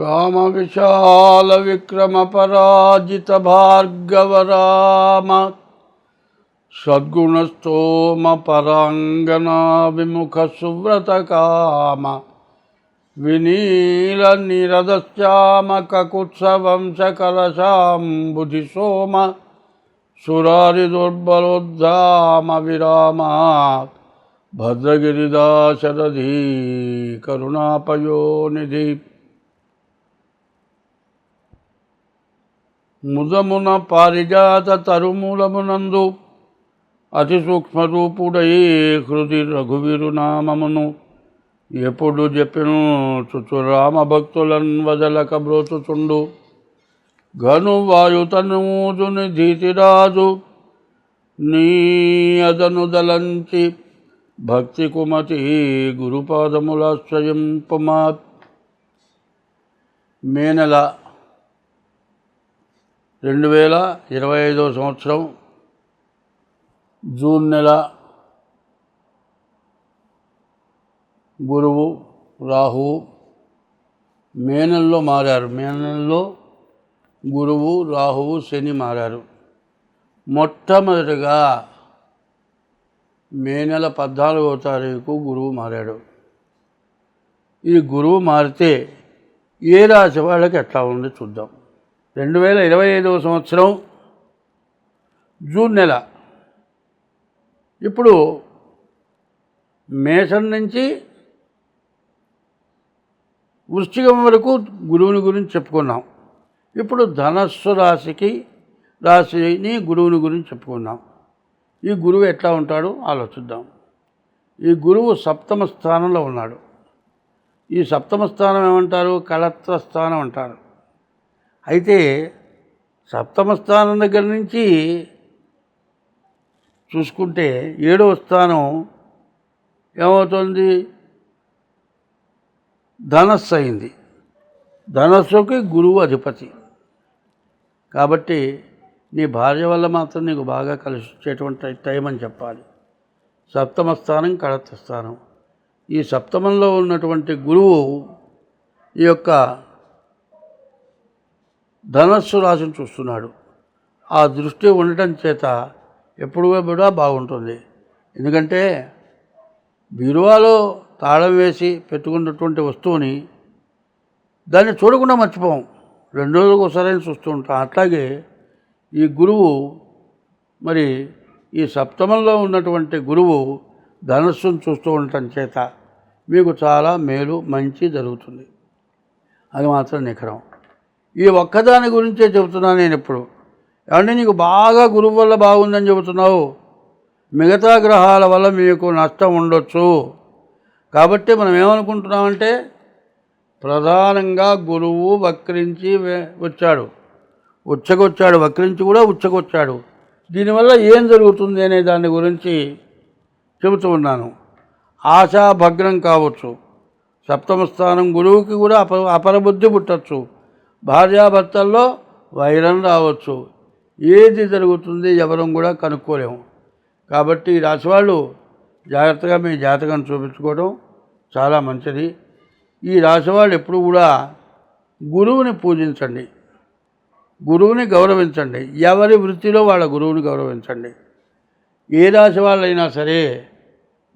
रामविशालविक्रमपराजितभार्गवराम सद्गुणस्तोमपराङ्गनाविमुख सुव्रतकाम विनीलनीरदश्चामकुत्सवं सकलशाम्बुधि सोम सुरारिदुर्बलोद्धामविराम ముదమున పారిజాత తరుమూలమునందు అతి సూక్ష్మరూపుడై హృది రఘువీరునామమును ఎప్పుడు చెప్పిను చుచురామ రామభక్తులన్ వదలక బ్రోచుచుండు ఘను వాయుతనూజుని ధీతిరాజు నీ అదను దలంచి భక్తి కుమతి గురుపాదములాశ్రయింపుమా మేనల రెండు వేల ఇరవై ఐదవ సంవత్సరం జూన్ నెల గురువు రాహువు మే నెలలో మారారు. మే నెలలో గురువు రాహువు శని మారారు. మొట్టమొదటిగా మే నెల పద్నాలుగవ తారీఖు గురువు మారాడు. ఈ గురువు మారితే ఏ రాశి వాళ్ళకి ఎట్లా ఉంది చూద్దాం. రెండు వేల ఇరవై ఐదవ సంవత్సరం జూన్ నెల. ఇప్పుడు మేషం నుంచి వృశ్చికం వరకు గురువుని గురించి చెప్పుకున్నాం. ఇప్పుడు ధనస్సు రాశికి రాశిని గురువుని గురించి చెప్పుకున్నాం. ఈ గురువు ఎట్లా ఉంటాడో ఆలోచిద్దాం. ఈ గురువు సప్తమ స్థానంలో ఉన్నాడు. ఈ సప్తమ స్థానం ఏమంటారు? కళత్వ స్థానం అంటారు. అయితే సప్తమ స్థానం దగ్గర నుంచి చూసుకుంటే ఏడవ స్థానం ఏమవుతుంది? ధనస్సు అయింది. ధనస్సుకి గురువు అధిపతి. కాబట్టి నీ భార్య వల్ల మాత్రం నీకు బాగా కలిసి వచ్చేటువంటి టైం అని చెప్పాలి. సప్తమ స్థానం కడత స్థానం. ఈ సప్తమంలో ఉన్నటువంటి గురువు ఈ యొక్క ధనస్సు రాశిని చూస్తున్నాడు. ఆ దృష్టి ఉండటం చేత ఎప్పుడు కూడా బాగుంటుంది. ఎందుకంటే బీరువాలో తాళం వేసి పెట్టుకున్నటువంటి వస్తువుని దాన్ని చూడకుండా మర్చిపోం. రెండు రోజులకు ఒకసారి చూస్తూ ఉంటాం. అట్లాగే ఈ గురువు మరి ఈ సప్తమంలో ఉన్నటువంటి గురువు ధనస్సును చూస్తూ ఉండటం చేత మీకు చాలా మేలు మంచి జరుగుతుంది. అది మాత్రం నిఖరం ఈ ఒక్కదాని గురించే చెబుతున్నాను నేను ఇప్పుడు. ఏమంటే నీకు బాగా గురువు వల్ల బాగుందని చెబుతున్నావు. మిగతా గ్రహాల వల్ల మీకు నష్టం ఉండొచ్చు. కాబట్టి మనం ఏమనుకుంటున్నామంటే ప్రధానంగా గురువు వక్రించి వచ్చాడు. ఉచ్చకొచ్చాడు వక్రించి కూడా ఉచ్చకొచ్చాడు. దీనివల్ల ఏం జరుగుతుంది అనే దాని గురించి చెబుతూ ఉన్నాను. ఆశాభగ్నం కావచ్చు. సప్తమ స్థానం గురువుకి కూడా అప అపరబుద్ధి పుట్టచ్చు. భార్యాభర్తల్లో వైరం రావచ్చు. ఏది జరుగుతుంది ఎవరం కూడా కనుక్కోలేము. కాబట్టి ఈ రాశివాళ్ళు జాగ్రత్తగా మీ జాతకం చూపించుకోవడం చాలా మంచిది. ఈ రాశివాళ్ళు ఎప్పుడు కూడా గురువుని పూజించండి. గురువుని గౌరవించండి. ఎవరి వృత్తిలో వాళ్ళ గురువుని గౌరవించండి. ఏ రాశి వాళ్ళైనా సరే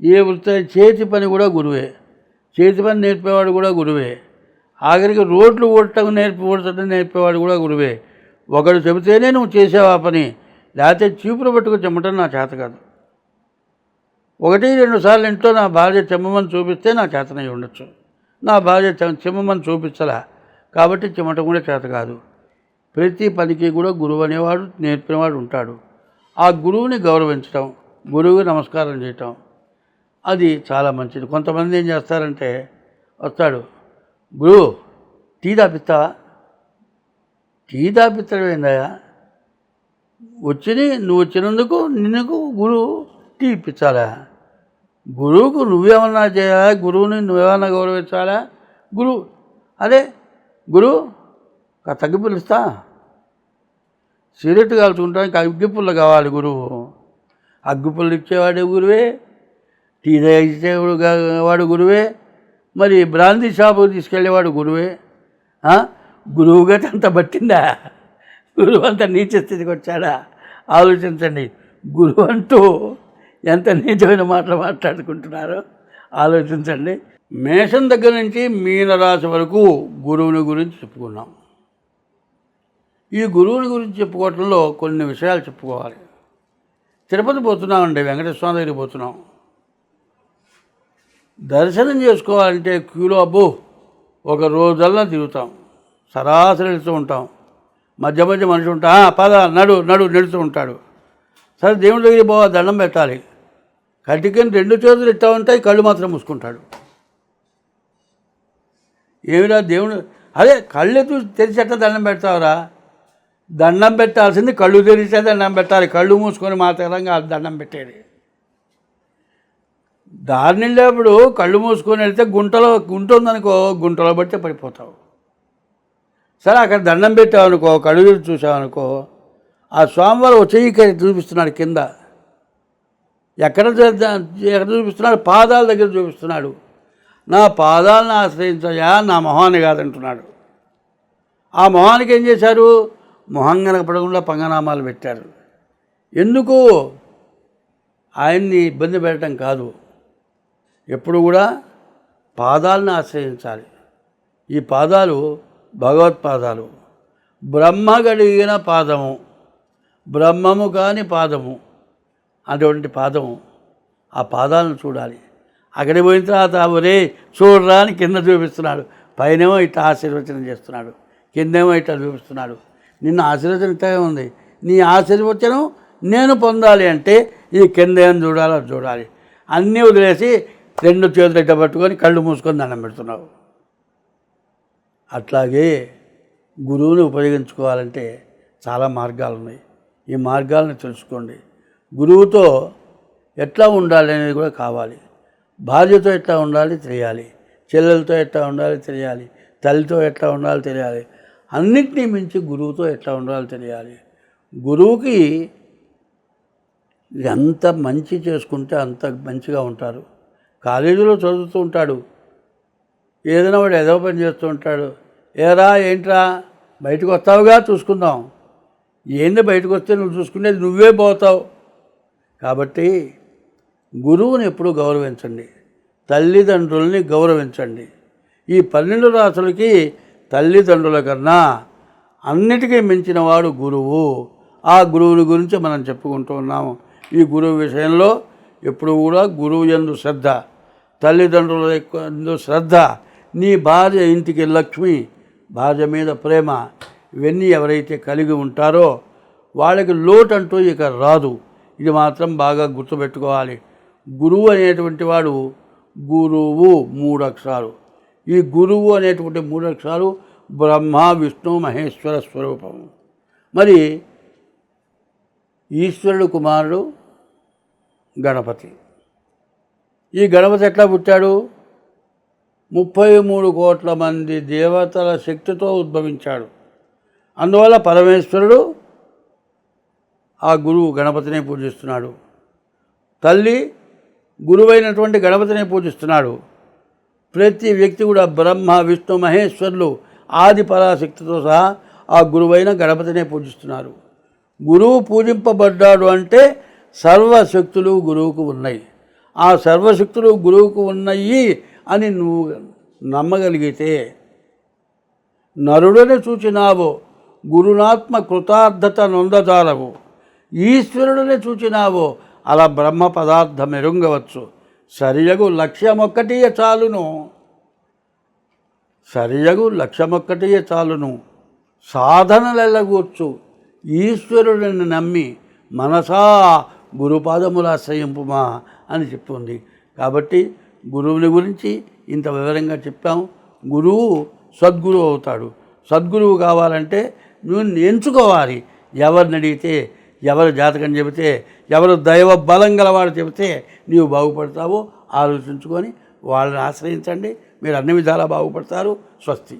ఏ వృత్తి చేతి పని కూడా గురువే. చేతి పని నేర్పేవాడు కూడా గురువే. ఆఖరికి రోడ్లు ఓడటం నేర్పి ఓడటం నేర్పేవాడు కూడా గురువే. ఒకడు చెబితేనే నువ్వు చేసేవా పని. లేకపోతే చీపురు పట్టుకు చెమ్మటం నా చేత కాదు. ఒకటి రెండు సార్లు ఇంట్లో నా భార్య చెమ్మమని చూపిస్తే నా చేతనై ఉండొచ్చు. నా భార్య చెమ్మమని చూపించలా. కాబట్టి చెమటం కూడా చేత కాదు. ప్రతి పనికి కూడా గురువు అనేవాడు నేర్పినవాడు ఉంటాడు. ఆ గురువుని గౌరవించటం గురువు నమస్కారం చేయటం అది చాలా మంచిది. కొంతమంది ఏం చేస్తారంటే వస్తాడు గురు టీ తాపిస్తావా? టీ తాపిస్తాడు ఏందయ్యా? వచ్చిని నువ్వు వచ్చినందుకు నిన్నకు గురువు టీ ఇప్పించాలా? గురువుకు నువ్వేమన్నా చేయాలా? గురువుని నువ్వేమన్నా గౌరవించాలా? గురువు అదే గురువు తగ్గిపులు ఇస్తా సిగరెట్ కాల్చుకుంటానికి అగ్గిపుల్ల కావాలి గురువు. అగ్గిపుల్లు ఇచ్చేవాడే గురువే. టీ ఇచ్చేవాడు వాడు గురువే. మరి బ్రాంతి షాపు తీసుకెళ్ళేవాడు గురువే ఆ? గురువు అంత పట్టిందా గురువు అంత నీచ స్థితికి వచ్చాడా? ఆలోచించండి. గురువు అంటూ ఎంత నీచమైన మాటలు మాట్లాడుకుంటున్నారో ఆలోచించండి. మేషం దగ్గర నుంచి మీనరాశి వరకు గురువుని గురించి చెప్పుకున్నాం. ఈ గురువుని గురించి చెప్పుకోవటంలో కొన్ని విషయాలు చెప్పుకోవాలి. తిరుపతి పోతున్నామండి వెంకటేశ్వర స్వామి దగ్గరికి పోతున్నాం. దర్శనం చేసుకోవాలంటే క్యూలో అబ్బో ఒక రోజల్లా తిరుగుతాం. సరాసరి వెళ్తూ ఉంటాం. మధ్య మధ్య మనిషి ఉంటా పద నడు నడు నడుస్తూ ఉంటాడు. సరే దేవుడి దగ్గరికి పోవాలి దండం పెట్టాలి. కటికని రెండు చేతులు ఇట్టా ఉంటాయి కళ్ళు మాత్రం మూసుకుంటాడు. ఏమిరా దేవుడు అదే కళ్ళు చూసి తెరిచేట దండం పెడతావురా? దండం పెట్టాల్సింది కళ్ళు తెరిచే దండం పెట్టాలి. కళ్ళు మూసుకొని మాత్రంగా దండం పెట్టేది. దారి నిండేప్పుడు కళ్ళు మూసుకొని వెళ్తే గుంటలో గుంట ఉందనుకో గుంటలో పడితే పడిపోతావు. సరే అక్కడ దండం పెట్టావు అనుకో కళ్ళు చూసావు అనుకో ఆ స్వామివారు ఒక చూపిస్తున్నాడు కింద. ఎక్కడ ఎక్కడ చూపిస్తున్నాడు? పాదాల దగ్గర చూపిస్తున్నాడు. నా పాదాలను ఆశ్రయించయా నా మొహాన్ని కాదంటున్నాడు. ఆ మొహానికి ఏం చేశారు? మొహం కనపడకుండా పంగనామాలు పెట్టారు. ఎందుకు? ఆయన్ని ఇబ్బంది పెట్టడం కాదు. ఎప్పుడు కూడా పాదాలను ఆశ్రయించాలి. ఈ పాదాలు భగవత్పాదాలు బ్రహ్మ గడిగిన పాదము. బ్రహ్మము కాని పాదము. అటువంటి పాదము. ఆ పాదాలను చూడాలి. అక్కడికి పోయిన తర్వాత ఒరే చూడరా అని కింద చూపిస్తున్నాడు. పైనేమో ఇట్లా ఆశీర్వచనం చేస్తున్నాడు. కిందేమో ఇట్లా చూపిస్తున్నాడు. నిన్న ఆశీర్వచనం ఇట్లాగే ఉంది. నీ ఆశీర్వచనం నేను పొందాలి అంటే ఈ కింద ఏం చూడాలో చూడాలి. అన్నీ వదిలేసి రెండు చేతులు ఇట్ట పట్టుకొని కళ్ళు మూసుకొని దండం పెడుతున్నావు. అట్లాగే గురువుని ఉపయోగించుకోవాలంటే చాలా మార్గాలు ఉన్నాయి. ఈ మార్గాలను తెలుసుకోండి. గురువుతో ఎట్లా ఉండాలి అనేది కూడా కావాలి. భార్యతో ఎట్లా ఉండాలి తెలియాలి. చెల్లెలతో ఎట్లా ఉండాలి తెలియాలి. తల్లితో ఎట్లా ఉండాలి తెలియాలి. అన్నిటినీ మించి గురువుతో ఎట్లా ఉండాలో తెలియాలి. గురువుకి ఎంత మంచి చేసుకుంటే అంత మంచిగా ఉంటారు. కాలేజీలో చదువుతూ ఉంటాడు. ఏదైనా వాడు ఏదో పని చేస్తూ ఉంటాడు. ఏరా ఏంట్రా? బయటకు వస్తావుగా? చూసుకుందాం. ఏంది బయటకు వస్తే నువ్వు చూసుకునేది నువ్వే పోతావు. కాబట్టి గురువుని ఎప్పుడూ గౌరవించండి. తల్లిదండ్రుల్ని గౌరవించండి. ఈ పన్నెండు రాసులకి తల్లిదండ్రుల కన్నా అన్నిటికీ మించిన వాడు గురువు. ఆ గురువుని గురించి మనం చెప్పుకుంటూ ఉన్నాము. ఈ గురువు విషయంలో ఎప్పుడు కూడా గురువు ఎందు శ్రద్ధ. తల్లిదండ్రుల యొక్క శ్రద్ధ నీ భార్య ఇంటికి లక్ష్మి భార్య మీద ప్రేమ ఇవన్నీ ఎవరైతే కలిగి ఉంటారో వాళ్ళకి లోటు అంటూ ఇక రాదు. ఇది మాత్రం బాగా గుర్తుపెట్టుకోవాలి. గురువు అనేటువంటి వాడు గురువు మూడు అక్షరాలు ఈ గురువు అనేటువంటి మూడు అక్షరాలు బ్రహ్మ విష్ణు మహేశ్వర స్వరూపం. మరి ఈశ్వరుడు కుమారుడు గణపతి. ఈ గణపతి ఎట్లా పుట్టాడు? ముప్పై మూడు కోట్ల మంది దేవతల శక్తితో ఉద్భవించాడు. అందువల్ల పరమేశ్వరుడు ఆ గురువు గణపతిని పూజిస్తున్నాడు. తల్లి గురువైనటువంటి గణపతిని పూజిస్తున్నాడు. ప్రతి వ్యక్తి కూడా బ్రహ్మ విష్ణు మహేశ్వరులు ఆది పరాశక్తితో సహా ఆ గురువైన గణపతినే పూజిస్తున్నారు. గురువు పూజింపబడ్డాడు అంటే సర్వశక్తులు గురువుకు ఉన్నాయి. ఆ సర్వశక్తులు గురువుకు ఉన్నాయి అని నువ్వు నమ్మగలిగితే నరుడని చూచినావు గురునాత్మ కృతార్థత నొందజాలవు. ఈశ్వరుడని చూచినావు అలా బ్రహ్మ పదార్థం ఎరుంగవచ్చు సరియగు లక్ష్యమొక్కటియే చాలును. సరియగు లక్ష్యమొక్కటియే చాలును. సాధనలెల్లగూర్చు. ఈశ్వరుడిని నమ్మి మనసా గురుపాదముల ఆశ్రయింపుమా. అని చెప్తుంది. కాబట్టి గురువుని గురించి ఇంత వివరంగా చెప్పాం. గురువు సద్గురువు అవుతాడు. సద్గురువు కావాలంటే నువ్వు ఎంచుకోవాలి. ఎవరిని అడిగితే ఎవరు జాతకం చెబితే ఎవరు దైవ బలం గలవాడు చెబితే నీవు బాగుపడతావో ఆలోచించుకొని వాళ్ళని ఆశ్రయించండి. మీరు అన్ని విధాలా బాగుపడతారు. స్వస్తి.